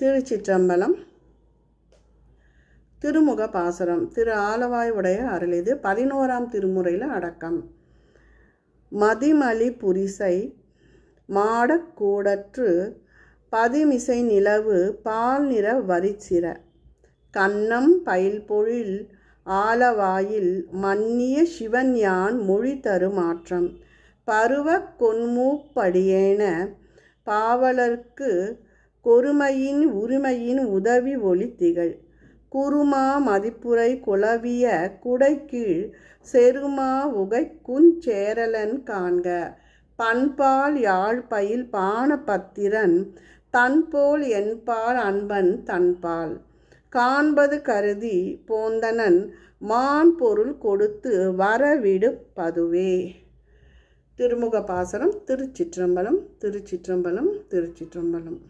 திருச்சிற்றம்பலம் திருமுக பாசுரம் திரு ஆலவாய் உடைய அருள் இது. பதினோராம் திருமுறையில் அடக்கம். மதிமலி புரிசை மாடக்கூடற்று பதிமிசை நிலவு பால் நிற வரிச்சிர கன்னம் பயில்பொழில் ஆலவாயில் மன்னிய சிவன்யான் மொழி தருமாற்றம் பருவ கொன்மூப்படியேன பாவலர்க்கு கொருமையின் உரிமையின் உதவி ஒளி திகழ் குருமா மதிப்புரை குளவிய குடைக்கீழ் செருமா உகை குஞ்சேரலன் காண்க. பண்பால் யாழ்பயில் பானபத்திரன் தன்போல் என்பால் அன்பன் தன்பால். காண்பது கருதி போந்தனன் மான் பொருள் கொடுத்து வரவிடுப்பதுவே திருமுக பாசனம் திருச்சிற்றம்பலம் திருச்சிற்றம்பலம் திருச்சிற்றம்பலம்.